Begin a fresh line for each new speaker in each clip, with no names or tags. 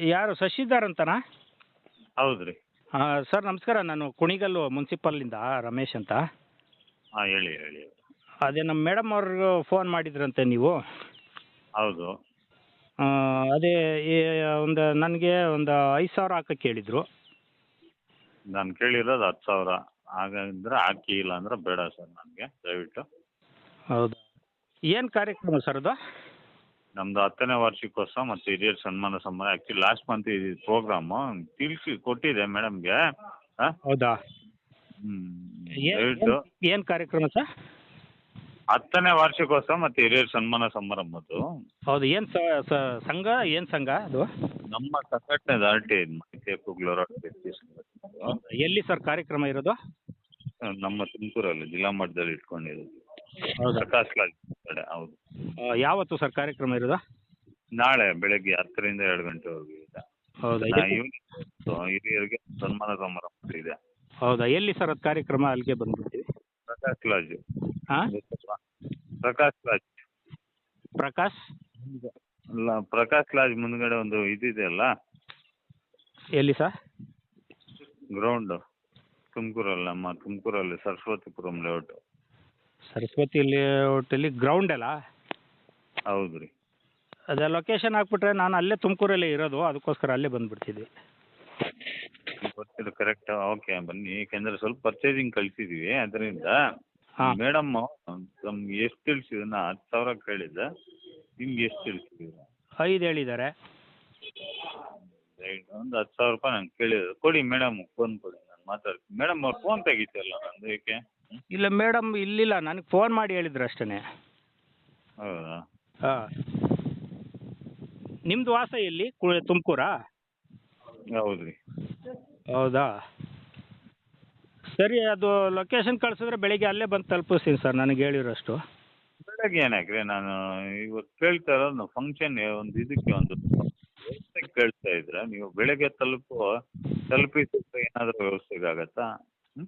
ಯಾರು ಶಶಿಧರ್ ಅಂತನಾ?
ಹೌದು ರೀ
ಸರ್ ನಮಸ್ಕಾರ ನಾನು ಕುಣಿಗಲ್ಲು ಮುನ್ಸಿಪಲ್ಲಿಂದ ರಮೇಶ್ ಅಂತ.
ಹಾಂ ಹೇಳಿ ಹೇಳಿ.
ಅದೇ ನಮ್ಮ ಮೇಡಮ್ ಅವ್ರಿಗೂ ಫೋನ್ ಮಾಡಿದ್ರಂತೆ ನೀವು.
ಹೌದು.
ಆ, ಅದೇ ಈ ಒಂದು ನನಗೆ ಒಂದು ಐದು ಸಾವಿರ ಹಾಕಕ್ಕೆ ಹೇಳಿದರು.
ನಾನು ಕೇಳಿರೋದು ಹತ್ತು ಸಾವಿರ. ಹಾಗಂದ್ರೆ ಹಾಕಿ ಇಲ್ಲ ಅಂದ್ರೆ ಬೇಡ ಸರ್ ನನಗೆ ದಯವಿಟ್ಟು.
ಹೌದು? ಏನು ಕಾರ್ಯಕ್ರಮ ಸರ್ ಅದು?
ನಮ್ಮದು ಹತ್ತನೇ ವಾರ್ಷಿಕೋತ್ಸವ ಮತ್ತೆ ಹಿರಿಯರ ಸನ್ಮಾನ ಸಮಾರಂಭ. ಆ್ಯಕ್ಚುಲಿ ಲಾಸ್ಟ್ ಮಂತ್ ಇದು ಪ್ರೋಗ್ರಾಮು ತಿಳಿಸಿ ಕೊಟ್ಟಿದೆ ಮೇಡಮ್ಗೆ ಹಾಂ?
ಹೌದಾ? ಏನು ಕಾರ್ಯಕ್ರಮ ಸರ್?
ಹತ್ತನೇ ವಾರ್ಷಿಕೋತ್ಸವ ಮತ್ತೆ ಹಿರಿಯರ ಸನ್ಮಾನ ಸಮಾರಂಭದ್ದು.
ಹೌದು ಏನ್ ಸಂಘ ಏನ್ ಸಂಘ ಅದು?
ನಮ್ಮ ಸಂಘಟನೆ
ಎಲ್ಲಿ ಸರ್ ಕಾರ್ಯಕ್ರಮ ಇರೋದು?
ನಮ್ಮ ತುಮಕೂರಲ್ಲಿ ಜಿಲ್ಲಾ ಮಟ್ಟದಲ್ಲಿ ಇಟ್ಕೊಂಡಿರೋದು.
ಹೌದಾ. ಯಾವತ್ತು ಸರ್ ಕಾರ್ಯಕ್ರಮ ಇರೋದು?
ನಾಳೆ ಬೆಳಗ್ಗೆ ಹತ್ತರಿಂದ ಎರಡು ಗಂಟೆವರೆಗೂ ಇದೆ
ಹೌದಾ?
ನಾ
ಎಲ್ಲಿ-
ಹಿರಿಯರಿಗೆ ಸನ್ಮಾನ ಸಮಾರಂಭ ಇದೆ.
ಹೌದಾ? ಎಲ್ಲಿ ಸರ್ ಅದು ಕಾರ್ಯಕ್ರಮ ಅಲ್ಲಿಗೆ ಬಂದ್ಬಿಡ್ತೀವಿ
ಪ್ರಕಾಶ್ ಲಾಜ್
ಹಾಂ?
ಪ್ರಕಾಶ್ ಲಾಜ್
ಪ್ರಕಾಶ್?
ಅಲ್ಲ ಪ್ರಕಾಶ್ ಲಾಜ್ ಮುಂದ್ಗಡೆ ಒಂದು ಇದಿದೆ ಅಲ್ಲ?
ಎಲ್ಲಿ ಸರ್?
ಗ್ರೌಂಡ್. ತುಮಕೂರಲ್ಲಿ ನಮ್ಮ ತುಮಕೂರಲ್ಲಿ ಸರಸ್ವತಿಪುರಂ ಲೇಔಟ್
ಸರಸ್ವತಿ ಲೇಔಟ್ ಅಲ್ಲಿ ಗ್ರೌಂಡ್ ಅಲ್ಲ?
ಹೌದು ರೀ.
ಅದೇ ಲೊಕೇಶನ್ ಹಾಕ್ಬಿಟ್ರೆ ನಾನು ಅಲ್ಲೇ ತುಮಕೂರಲ್ಲೇ ಇರೋದು ಅದಕ್ಕೋಸ್ಕರ ಅಲ್ಲೇ ಬಂದ್ಬಿಡ್ತಿದ್ವಿ
ಗೊತ್ತಿಲ್ಲ ಕರೆಕ್ಟ್ ಓಕೆ ಬನ್ನಿ. ಯಾಕೆಂದ್ರೆ ಸ್ವಲ್ಪ ಪರ್ಚೇಸಿಂಗ್ ಕಳಿಸಿದೀವಿ ಅದರಿಂದ
ಹಾಂ.
ಮೇಡಮ್ ನಮ್ಗೆ ಎಷ್ಟು ತಿಳಿಸಿದ್ರು ನಾ ಹತ್ತು ಸಾವಿರ ಕೇಳಿದ್ದೆ. ನಿಮ್ಗೆ ಎಷ್ಟು ತಿಳಿಸಿದ್ರು?
ಐದು ಹೇಳಿದ್ದಾರೆ.
ಒಂದು ಹತ್ತು ಸಾವಿರ ರೂಪಾಯಿ ನಂಗೆ ಕೇಳಿದ್ರು. ಕೊಡಿ ಮೇಡಮ್ ಫೋನ್ ಕೊಡಿ ನಾನು ಮಾತಾಡ್ತೀನಿ. ಮೇಡಮ್ ಅವ್ರು ಫೋನ್ ತೆಗಿತಲ್ಲ ನಂದು ಏಕೆ? ಹ್ಮ್?
ಇಲ್ಲ ಮೇಡಮ್ ಇಲ್ಲಿಲ್ಲ. ನನಗೆ ಫೋನ್ ಮಾಡಿ ಹೇಳಿದ್ರು ಅಷ್ಟೇ
ಹೌದಾ?
ಹಾಂ. ನಿಮ್ಮದು ವಾಸ ಎಲ್ಲಿ? ತುಮಕೂರಾ?
ಹೌದು ರೀ
ಹೌದಾ? ಸರಿ ಅದು ಲೊಕೇಶನ್ ಕಳಿಸಿದ್ರೆ ಬೆಳಿಗ್ಗೆ ಅಲ್ಲೇ ಬಂದು ತಲುಪಿಸ್ತೀನಿ ಸರ್ ನನಗೆ ಹೇಳಿರೋಷ್ಟು.
ಬೆಳಗ್ಗೆ ಏನಾಗ್ರಿ? ನಾನು ಇವತ್ತು ಕೇಳ್ತಾ ಇರೋದು ಫಂಕ್ಷನ್ ಒಂದು ಇದಕ್ಕೆ ಒಂದು ವ್ಯವಸ್ಥೆಗೆ ಕೇಳ್ತಾ ಇದ್ರೆ ನೀವು ಬೆಳಗ್ಗೆ ತಲುಪು ತಲುಪಿಸಿದ್ರೆ ಏನಾದರೂ ವ್ಯವಸ್ಥೆಗೆ ಆಗತ್ತಾ ಹ್ಞೂ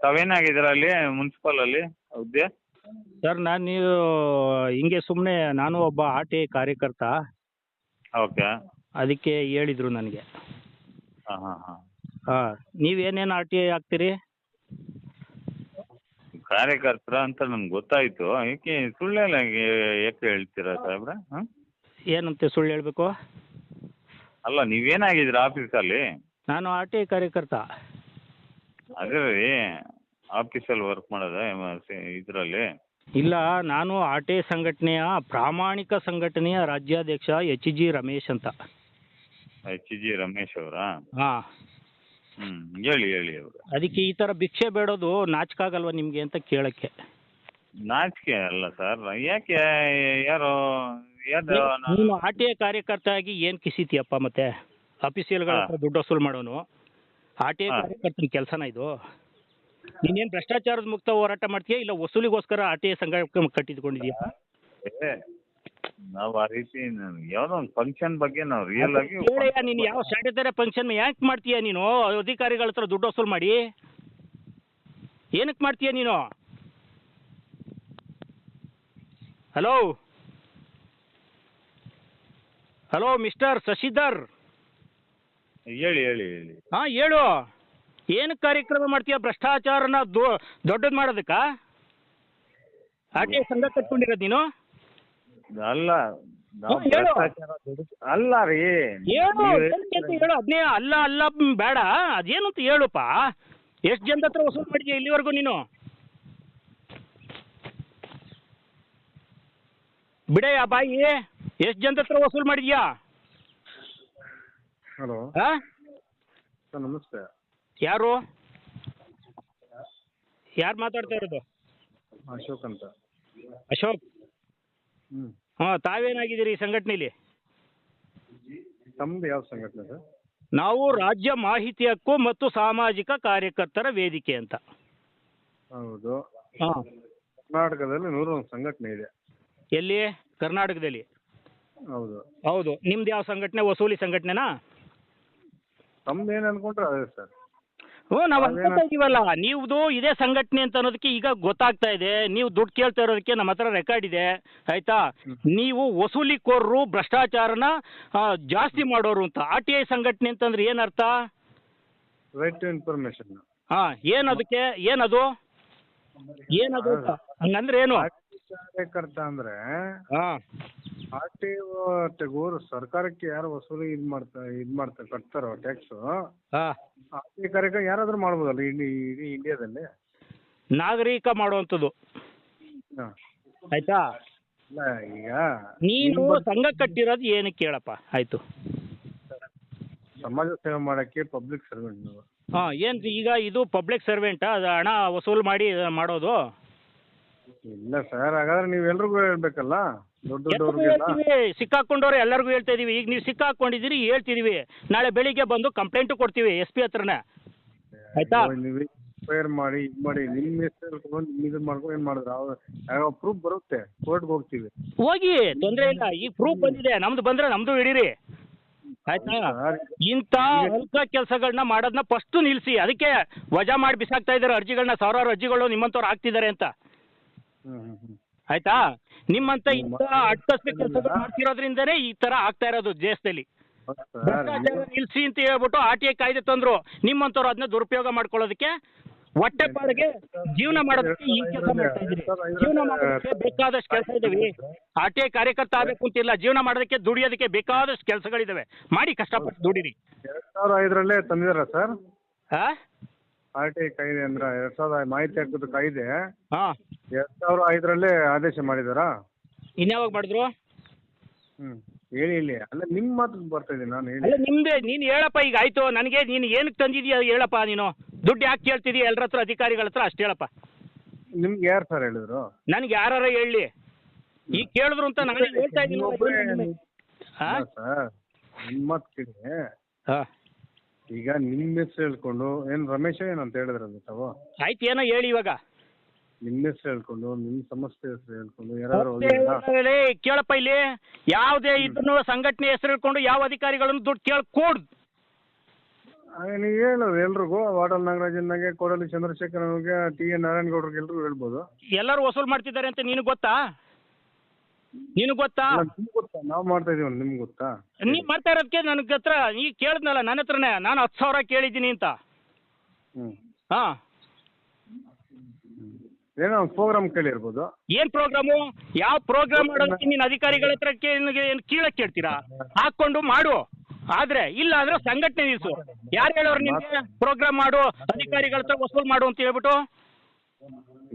ತಾವೇನಾಗಿದ್ದೀರಾ ಅಲ್ಲಿ ಮುನ್ಸಿಪಲಲ್ಲಿ ಹುದ್ದೆ
ಸರ್ ನಾನು ನೀವು ಹಿಂಗೆ ಸುಮ್ಮನೆ ನಾನು ಒಬ್ಬ ಆರ್ ಟಿ ಐ ಕಾರ್ಯಕರ್ತ.
ಓಕೆ.
ಅದಕ್ಕೆ ಹೇಳಿದ್ರು ನನಗೆ.
ಹಾಂ ಹಾಂ ಹಾಂ.
ಹಾಂ ನೀವೇನೇನು ಆರ್ ಟಿ ಐ ಆಗ್ತೀರಿ
ಕಾರ್ಯಕರ್ತರ ಅಂತ ನನ್ಗೆ ಗೊತ್ತಾಯ್ತು. ಏಕೆ ಸುಳ್ಳೆಲ್ಲ ಯಾಕೆ ಹೇಳ್ತೀರಾ ಸಾಹೇಬ್ರೆ? ಹಾಂ?
ಏನಂತೆ ಸುಳ್ಳು ಹೇಳಬೇಕು?
ಅಲ್ಲ ನೀವೇನಾಗಿದ್ದೀರಾ ಆಫೀಸಲ್ಲಿ?
ನಾನು ಆರ್ ಟಿ ಐ ಕಾರ್ಯಕರ್ತ.
ಅದೇ ರೀ. ಆಫೀಸಲ್ಲಿ ವರ್ಕ್ ಮಾಡೋದ ಇದರಲ್ಲಿ?
ಇಲ್ಲ ನಾನು ಆರ್ ಟಿ ಐ ಸಂಘಟನೆಯ ಪ್ರಾಮಾಣಿಕ ಸಂಘಟನೆಯ ರಾಜ್ಯಾಧ್ಯಕ್ಷ ಎಚ್ ಜಿ ರಮೇಶ್ ಅಂತ.
ಎಚ್ ಜಿ ರಮೇಶ್ ಅವರಾ?
ಹಾಂ.
ಹ್ಞೂ ಹೇಳಿ ಹೇಳಿ ಅವರು.
ಅದಕ್ಕೆ ಈ ತರ ಭಿಕ್ಷೆ ಬೇಡೋದು ನಾಚಿಕಾಗಲ್ವ ನಿಮಗೆ ಅಂತ ಕೇಳಕ್ಕೆ?
ನಾಚಿಕೆ ಅಲ್ಲ ಸರ್ ಯಾಕೆ ಯಾರು ಯಾರು
ನೀನು ಆರ್ ಟಿ ಐ ಕಾರ್ಯಕರ್ತ ಆಗಿ ಏನು ಕಿಸಿತೀಯಪ್ಪ ಮತ್ತೆ? ಅಫಿಸಿಯಲ್ಗಳ ಹತ್ರ ದುಡ್ಡು ವಸೂಲ್ ಮಾಡೋನು. ಆರ್ ಟಿ ಐ ಕಾರ್ಯಕರ್ತನ ಕೆಲಸನ ಇದು? ನೀನೇನು ಭ್ರಷ್ಟಾಚಾರದ ಮುಕ್ತ ಹೋರಾಟ ಮಾಡ್ತೀಯಾ ಇಲ್ಲ ವಸೂಲಿಗೋಸ್ಕರ ಆರ್ ಟಿ ಐ ಸಂಘ ಕಟ್ಟಿದ್ಕೊಂಡಿದ್ಯಾ
ನಾವ್ ಆ ರೀತಿ ಯಾವ್ದೋ ಒಂದ್ ಫಂಕ್ಷನ್ ಬಗ್ಗೆ ನಾವು ರಿಯಲ್ ಆಗಿ
ನೀನ್ ನೀನು ಯಾವ ಸ್ಯಾನಿಟರಿ ಫಂಕ್ಷನ್ ಯಾಕೆ ಮಾಡ್ತೀಯ ನೀನು? ಅಧಿಕಾರಿಗಳ ಹತ್ರ ದುಡ್ಡು ವಸೂಲ್ ಮಾಡಿ. ಏನಕ್ಕೆ ಮಾಡ್ತೀಯ ನೀನು? ಹಲೋ? ಹಲೋ ಮಿಸ್ಟರ್ ಶಶಿಧರ್
ಹೇಳಿ ಹೇಳಿ ಹೇಳಿ.
ಹಾಂ ಹೇಳು. ಏನಕ್ಕೆ ಕಾರ್ಯಕ್ರಮ ಮಾಡ್ತೀಯ? ಭ್ರಷ್ಟಾಚಾರನ ದೊಡ್ಡದ್ ದೊಡ್ಡದು ಮಾಡೋದಕ್ಕ? ಆಕೆ ಸಂಘ ಕಟ್ಕೊಂಡಿರೋದು ನೀನು?
ಅಲ್ಲ ನಾವು
ಹ್ಮ್, ಹೇಳು.
ಭ್ರಷ್ಟಾಚಾರ ದುಡ್ಡು- ಅಲ್ಲ ರೀ.
ಏನು
ನೀವು-
ಏನಕ್ಕೆ ಅಂತ ಹೇಳು. ಅದನ್ನೇ ಅಲ್ಲ ಅಲ್ಲ ಮ್, ಬೇಡ. ಅದೇನು ಅಂತ ಹೇಳುಪ್ಪ. ಎಷ್ಟು ಜನದ ಹತ್ರ ವಸೂಲ್ ಮಾಡಿದ್ಯಾ ಇಲ್ಲಿವರೆಗೂ ನೀನು? ಬಿಡಯ್ಯ ಬಾಯಿ. ಎಷ್ಟು ಜನದ ಹತ್ರ ವಸೂಲು ಮಾಡಿದ್ಯಾ?
ಹಲೋ.
ಆ?
ಸರ್ ನಮಸ್ತೆ.
ಯಾರು? ಯಾರು ಮಾತಾಡ್ತಾ ಇರೋದು?
ಅಶೋಕ್ ಅಂತ.
ಅಶೋಕ್?
ಹ್ಞೂ
ಹಾಂ ತಾವೇನಾಗಿದ್ದೀರಿ ಈ ಸಂಘಟನೆಯಲ್ಲಿ
ತಮ್ಮದು ಯಾವ ಸಂಘಟನೆ ಸರ್?
ನಾವು ರಾಜ್ಯ ಮಾಹಿತಿ ಹಕ್ಕು ಮತ್ತು ಸಾಮಾಜಿಕ ಕಾರ್ಯಕರ್ತರ ವೇದಿಕೆ ಅಂತ.
ಹೌದು.
ಹಾಂ.
ಕರ್ನಾಟಕದಲ್ಲಿ ನೂರೊಂದು ಸಂಘಟನೆ ಇದೆ.
ಎಲ್ಲಿ? ಕರ್ನಾಟಕದಲ್ಲಿ?
ಹೌದು.
ಹೌದು. ನಿಮ್ದು ಯಾವ ಸಂಘಟನೆ? ವಸೂಲಿ ಸಂಘಟನೆನಾ?
ತಮ್ದು ಏನು ಅನ್ಕೊಂಡ್ರೆ ಅದೇ ಸರ್.
ಹ್ಞೂ ನಾವು ಅನ್ಕೊತಾ ಇದೀವಲ್ಲ ನೀವ್ದು ಇದೇ ಸಂಘಟನೆ ಅಂತ ಅನ್ನೋದಕ್ಕೆ ಈಗ ಗೊತ್ತಾಗ್ತಾ ಇದೆ ನೀವು ದುಡ್ಡು ಕೇಳ್ತಾ ಇರೋದಕ್ಕೆ ನಮ್ಮ ಹತ್ರ ರೆಕಾರ್ಡ್ ಇದೆ ಆಯ್ತಾ? ನೀವು ವಸೂಲಿಕೋರರು ಭ್ರಷ್ಟಾಚಾರನ ಆ, ಜಾಸ್ತಿ ಮಾಡೋರು ಅಂತ ಆರ್ ಟಿ ಐ ಸಂಘಟನೆ ಅಂತಂದ್ರೆ ಏನರ್ಥ
ರೈಟ್ ಟು ಇನ್ಫಾರ್ಮೇಶನ್
ಹಾ ಏನದಕ್ಕೆ ಏನದು? ಏನದು ಅಂತ? ಹಂಗಂದ್ರೆ ಏನು?
ಕಾರ್ಯಕರ್ತ ಅಂದ್ರೆ
ಹಾಂ.
ಆರ್ ಟಿ ಒ ಸರ್ಕಾರಕ್ಕೆ ಯಾರು ವಸೂಲಿ ಇದ್ ಮಾಡ್ತಾ ಇದ್ ಮಾಡ್ತಾ ಕಟ್ತಾರೋ ಟ್ಯಾಕ್ಸು
ಹಾ.
ಆರ್ ಟಿ ಕಾರ್ಯಕ್ರಮ ಯಾರಾದ್ರೂ ಮಾಡ್ಬೋದಲ್ಲ ಇಡೀ ಇಡೀ ಇಂಡಿಯಾದಲ್ಲಿ
ನಾಗರಿಕ ಮಾಡುವಂತದ್ದು
ಹಾಂ.
ಆಯ್ತಾ?
ಇಲ್ಲ ಈಗ
ನೀನು ಸಂಘ ಕಟ್ಟಿರೋದು ಏನಕ್ಕೆ ಕೇಳಪ್ಪ? ಆಯ್ತು.
ಸಮಾಜ ಸೇವೆ ಮಾಡಕ್ಕೆ ಪಬ್ಲಿಕ್ ಸರ್ವೆಂಟ್ ನೀವು.
ಹಾಂ ಏನು ಈಗ ಇದು ಪಬ್ಲಿಕ್ ಸರ್ವೆಂಟ್ ಅದು ಹಣ ವಸೂಲ್ ಮಾಡಿ ಮಾಡೋದು?
ಇಲ್ಲ ಸರ್ ಹಾಗಾದ್ರೆ ನೀವು ಎಲ್ರಿಗೂ ಹೇಳ್ಬೇಕಲ್ಲ? ದೊಡ್ಡ
ಎಲ್ರಿಗೂ
ದೊಡ್ಡವ್ರಿಗೆಲ್ಲ
ಹೇಳ್ತೀವಿ ಸಿಕ್ಕಾಕೊಂಡವ್ರು ಎಲ್ಲರಿಗೂ ಹೇಳ್ತಾ ಇದೀವಿ. ಈಗ ನೀವು ಸಿಕ್ಕಾಕೊಂಡಿದ್ದೀರಿ ಹೇಳ್ತಿದೀವಿ. ನಾಳೆ ಬೆಳಿಗ್ಗೆ ಬಂದು ಕಂಪ್ಲೇಂಟ್ ಕೊಡ್ತೀವಿ ಎಸ್ ಪಿ ಹತ್ರನೇ. ಆಯ್ತಾ?
ನೀವು ಫೈರ್ ಮಾಡಿ ಇದು ಮಾಡಿ ನಿಮ್ಮ ಹೆಸರು ತಗೊಂಡು ನಿಮ್ಮ ಇದು ಮಾಡ್ಕೊಂಡು ಏನು ಮಾಡಿದ್ರೆ? ಅವ್ರು ಯಾವ ಪ್ರೂಫ್ ಬರುತ್ತೆ. ಕೋರ್ಟ್ಗೆ ಹೋಗ್ತೀವಿ.
ಹೋಗಿ ತೊಂದರೆ ಇಲ್ಲ. ಈ ಪ್ರೂಫ್ ಬಂದಿದೆ. ನಮ್ದು ಬಂದ್ರೆ ನಮ್ದು ಹಿಡೀರಿ. ಆಯ್ತಾ?
ಸರ್.
ಇಂಥ ಅಲ್ಕ ಕೆಲಸಗಳನ್ನ ಮಾಡೋದನ್ನ ಫಸ್ಟ್ ನಿಲ್ಲಿಸಿ ಅದಕ್ಕೆ ವಜಾ ಮಾಡಿ ಬಿಸಾಕ್ತಾ ಇದ್ದಾರೆ ಅರ್ಜಿಗಳನ್ನ ಸಾವಿರಾರು ಅರ್ಜಿಗಳು ನಿಮ್ಮಂಥವ್ರು ಹಾಕ್ತಿದ್ದಾರೆ ಅಂತ. ಆಯ್ತಾ? ನಿಮ್ಮಂತ ಇಂಥ ಅಟ್ಟಸ್ತ ಕೆಲಸಗಳು ಮಾಡ್ತಿರೋದ್ರಿಂದನೇ ಈ ತರ ಆಗ್ತಾ ಇರೋದು ದೇಶದಲ್ಲಿ. ಭ್ರಷ್ಟಾಚಾರ ನಿಲ್ಸಿ ಅಂತ ಹೇಳ್ಬಿಟ್ಟು ಆರ್ ಟಿ ಐ ಕಾಯ್ದೆ ತಂದ್ರು. ನಿಮ್ಮಂತವ್ರು ಅದನ್ನ ದುರುಪಯೋಗ ಮಾಡ್ಕೊಳ್ಳೋದಕ್ಕೆ ಹೊಟ್ಟೆ ಪಾಡಿಗೆ ಜೀವನ ಮಾಡೋದಕ್ಕೆ ಈ ಕೆಲಸ ಮಾಡ್ತಾ ಇದ್ದೀರಿ. ಜೀವನ ಮಾಡೋದಕ್ಕೆ ಬೇಕಾದಷ್ಟು ಕೆಲಸ ಇದಾವೆ. ಆರ್ ಟಿ ಐ ಕಾರ್ಯಕರ್ತ ಆಗಬೇಕು ಅಂತಿಲ್ಲ. ಜೀವನ ಮಾಡೋದಕ್ಕೆ ದುಡಿಯೋದಕ್ಕೆ ಬೇಕಾದಷ್ಟು ಕೆಲಸಗಳಿದಾವೆ. ಮಾಡಿ ಕಷ್ಟಪಟ್ಟು ದುಡಿರಿ.
ಎರಡ್ ಸಾವಿರ ಐದರಲ್ಲೇ ತಂದಿದಾರ ಸರ್?
ಹಾ
ಆರ್ ಟಿ ಐ ಕಾಯ್ದೆ ಅಂದ್ರೆ ಎರಡು ಸಾವಿರದ ಮಾಹಿತಿ ಹಾಕೋದು ಕಾಯ್ದೆ
ಹಾ.
ಎರಡು ಸಾವಿರ ಐದರಲ್ಲೇ ಆದೇಶ ಮಾಡಿದಾರಾ?
ಇನ್ಯಾವಾಗ ಮಾಡಿದ್ರು?
ಹ್ಞೂ ಹೇಳಿ ಇಲ್ಲಿ ಅಲ್ಲ ನಿಮ್ಮ ಮಾತು ಬರ್ತಾ ಇದೀನಿ ನಾನು ಹೇಳಿ.
ಅಲ್ಲ ನಿಮ್ದೇ ನೀನು ಹೇಳಪ್ಪ ಈಗ ಆಯ್ತು. ನನಗೆ ನೀನು ಏನಕ್ಕೆ ತಂದಿದೀಯ ಹೇಳಪ್ಪ ನೀನು. ದುಡ್ಡು ಯಾಕೆ ಕೇಳ್ತಿದೀಯ? ಎಲ್ಲರ ಹತ್ರ ಅಧಿಕಾರಿಗಳ ಹತ್ರ ಅಷ್ಟು ಹೇಳಪ್ಪ.
ನಿಮ್ಗೆ ಯಾರು ಸರ್ ಹೇಳಿದ್ರು?
ನನಗೆ ಯಾರು ಹೇಳಿ. ಈಗ ಕೇಳಿದ್ರು ಅಂತ ನಾನು ಹೇಳ್ತಾ ಇದ್ದೀನಿ.
ಒಬ್ಬರೇ
ಹಾಂ?
ಸರ್ ನಿಮ್ಮ ಮಾತು ಕೇಳಿ.
ಹಾಂ.
ಈಗ ನಿಮ್ಮ ಹೆಸರು ಹೇಳ್ಕೊಂಡು ಏನು ರಮೇಶ ಏನಂತ ಹೇಳಿದ್ರಲ್ಲ ತಾವು?
ಆಯ್ತು ಏನೋ ಹೇಳಿ ಇವಾಗ.
ನಿಮ್ಮ ಹೆಸರು ಹೇಳ್ಕೊಂಡು ನಿಮ್ಮ ಸಮಸ್ಯೆ ಹೆಸರು ಹೇಳ್ಕೊಂಡು ಯಾರಾದ್ರೂ ಹೋಗಿದ್ದೀರಾ
ಹೇಳಿ, ಕೇಳಪ್ಪ ಇಲ್ಲಿ. ಯಾವುದೇ ಇದನ್ನು ಸಂಘಟನೆ ಹೆಸರು ಹೇಳ್ಕೊಂಡು ಯಾವ ಅಧಿಕಾರಿಗಳನ್ನು ದುಡ್ಡು
ಕೇಳ್ಕೊಡ್ ನೀವು ಹೇಳೋದು ಎಲ್ರಿಗೂ ವಾಡಲ್ ನಾಗರಾಜನ್ಗೆ ಕೋಡಲಿ ಚಂದ್ರಶೇಖರ್ ಅವ್ರಿಗೆ ಟಿ ಎನ್ ನಾರಾಯಣಗೌಡ್ರಿಗೆ ಎಲ್ರಿಗೂ ಹೇಳ್ಬೋದು.
ಎಲ್ಲರೂ ವಸೂಲ್ ಮಾಡ್ತಿದ್ದಾರೆ ಅಂತ ನಿನಗೆ ಗೊತ್ತಾ? ನಿನಗೆ ಗೊತ್ತಾ?
ನಾವ್ ನಿಮ್ಗೆ ಗೊತ್ತಾ? ನಾವು ಮಾಡ್ತಾ ಇದೀವಿ ನಿಮ್ಗೆ ಗೊತ್ತಾ?
ನೀವ್ ಮಾಡ್ತಾ ಇರೋದಕ್ಕೆ ನನಗೆ ಹತ್ರ ಈಗ ಕೇಳಿದ್ನಲ್ಲ ನನ್ನ ಹತ್ರನೇ ನಾನು ಹತ್ತು ಸಾವಿರ ಕೇಳಿದ್ದೀನಿ ಅಂತ.
ಹಾ
ಹಾಂ.
ಏನೋ ಒಂದು ಪ್ರೋಗ್ರಾಮ್ ಕೇಳಿರ್ಬೋದು.
ಏನ್ ಪ್ರೋಗ್ರಾಮು ಯಾವ ಪ್ರೋಗ್ರಾಮ್ ಮಾಡೋದಕ್ಕೆ ನೀನು ಅಧಿಕಾರಿಗಳ ಹತ್ರ ಏನು ಕೀಳಕ್ ಕೇಳ್ತೀರಾ? ಹಾಕೊಂಡು ಮಾಡು. ಆದ್ರೆ ಇಲ್ಲ ಅಂದ್ರೆ ಸಂಘಟನೆ ನಿಲ್ಸು. ಯಾರು ಹೇಳೋರು ನಿಮ್ಗೆ ಪ್ರೋಗ್ರಾಮ್ ಮಾಡು ಅಧಿಕಾರಿಗಳ ಹತ್ರ ವಸೂಲ್ ಮಾಡು ಅಂತ ಹೇಳ್ಬಿಟ್ಟು?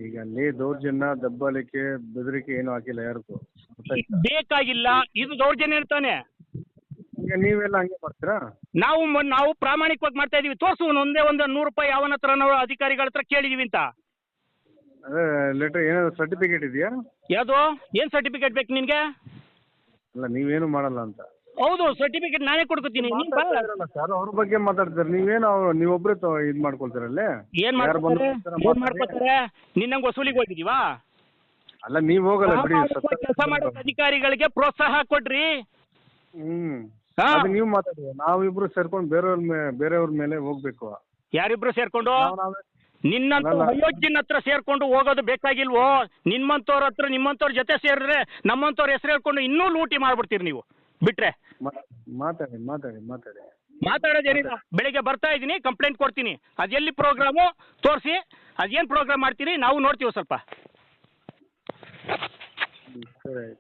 ಈಗ ಅಲ್ಲಿ ದೌರ್ಜನ್ಯ ದಬ್ಬಾಳಿಕೆ ಬೆದರಿಕೆ ಏನು ಹಾಕಿಲ್ಲ ಯಾರಿಗೂ.
ಬೇಕಾಗಿಲ್ಲ ಇದು ದೌರ್ಜನ್ಯ ಇರ್ತಾನೆ
ಈಗ ನೀವೆಲ್ಲ ಹಂಗೆ ಮಾಡ್ತೀರಾ?
ನಾವು ನಾವು ಪ್ರಾಮಾಣಿಕವಾಗಿ ಮಾಡ್ತಾ ಇದೀವಿ. ತೋರ್ಸು ಒಂದೇ ಒಂದು ನೂರು ರೂಪಾಯಿ ಯಾವನ ಹತ್ರ ನಾವು ಅಧಿಕಾರಿಗಳ ಹತ್ರ ಕೇಳಿದೀವಿ ಅಂತ.
ಅದೇ ಲೆಟರ್ ಏನಾದ್ರು ಸರ್ಟಿಫಿಕೇಟ್ ಇದೆಯಾ?
ಯಾವುದು? ಏನ್ ಸರ್ಟಿಫಿಕೇಟ್ ಬೇಕು ನಿನ್ಗೆ?
ಅಲ್ಲ ನೀವೇನು ಮಾಡಲ್ಲ ಅಂತ.
ಹೌದು ಸರ್ಟಿಫಿಕೇಟ್ ನಾನೇ ಕೊಡ್ಕೊತೀನಿ. ನೀನ್ ಬಾ.
ಸರ್ ಅವ್ರ ಬಗ್ಗೆ ಮಾತಾಡ್ತಾರೆ. ನೀವೇನು ಅವ್ರು ನೀವೊಬ್ಬರೇ ಇದು ಮಾಡ್ಕೊಳ್ತಾರಲ್ಲೇ?
ಏನ್
ಯಾರು
ಮಾಡ್ಕೊತಾರೆ ಏನ್ ಮಾಡ್ಕೊತಾರೆ ನಿನ್ನಂಗ್ ವಸೂಲಿಗೆ ಹೋಗಿದೀವಾ
ಅಲ್ಲ ನೀವು ಹೋಗಲ್ಲ ಬಿಡಿ
ಕೆಲಸ ಮಾಡೋ ಅಧಿಕಾರಿಗಳಿಗೆ ಪ್ರೋತ್ಸಾಹ ಕೊಡ್ರಿ.
ಹ್ಮ್.
ಹಾ.
ಅದು ನೀವು ಮಾತಾಡಿ ನಾವಿಬ್ರು ಸೇರ್ಕೊಂಡು ಬೇರೆಯವ್ರ ಮೇ ಬೇರೆಯವ್ರ ಮೇಲೆ ಹೋಗ್ಬೇಕು.
ಯಾರಿಬ್ರು ಸೇರ್ಕೊಂಡು?
ನಾವ್ ನಾವೇ-
ನಿನ್ನಂತ ಅಯೋಧ್ಯನ ಹತ್ರ ಸೇರ್ಕೊಂಡು ಹೋಗೋದು ಬೇಕಾಗಿಲ್ವೋ? ನಿಮ್ಮಂತವ್ರ ಹತ್ರ ನಿಮ್ಮಂತವ್ರ ಜೊತೆ ಸೇರಿದ್ರೆ ನಮ್ಮಂತವ್ರ ಹೆಸರು ಹೇಳ್ಕೊಂಡು ಇನ್ನೂ ಲೂಟಿ ಮಾಡ್ಬಿಡ್ತೀರಿ ನೀವು. ಬಿಟ್ರೆ.
ಮಾ- ಮಾತಾಡಿ ಮಾತಾಡಿ ಮಾತಾಡಿ.
ಮಾತಾಡೋದೇನಿಲ್ಲ ಬೆಳಿಗ್ಗೆ ಬರ್ತಾ ಇದ್ದೀನಿ ಕಂಪ್ಲೇಂಟ್ ಕೊಡ್ತೀನಿ. ಅದೆಲ್ಲಿ ಪ್ರೋಗ್ರಾಮು ತೋರಿಸಿ. ಅದೇನು ಪ್ರೋಗ್ರಾಮ್ ಮಾಡ್ತೀರಿ ನಾವು ನೋಡ್ತೀವಿ ಸ್ವಲ್ಪ.
Correct.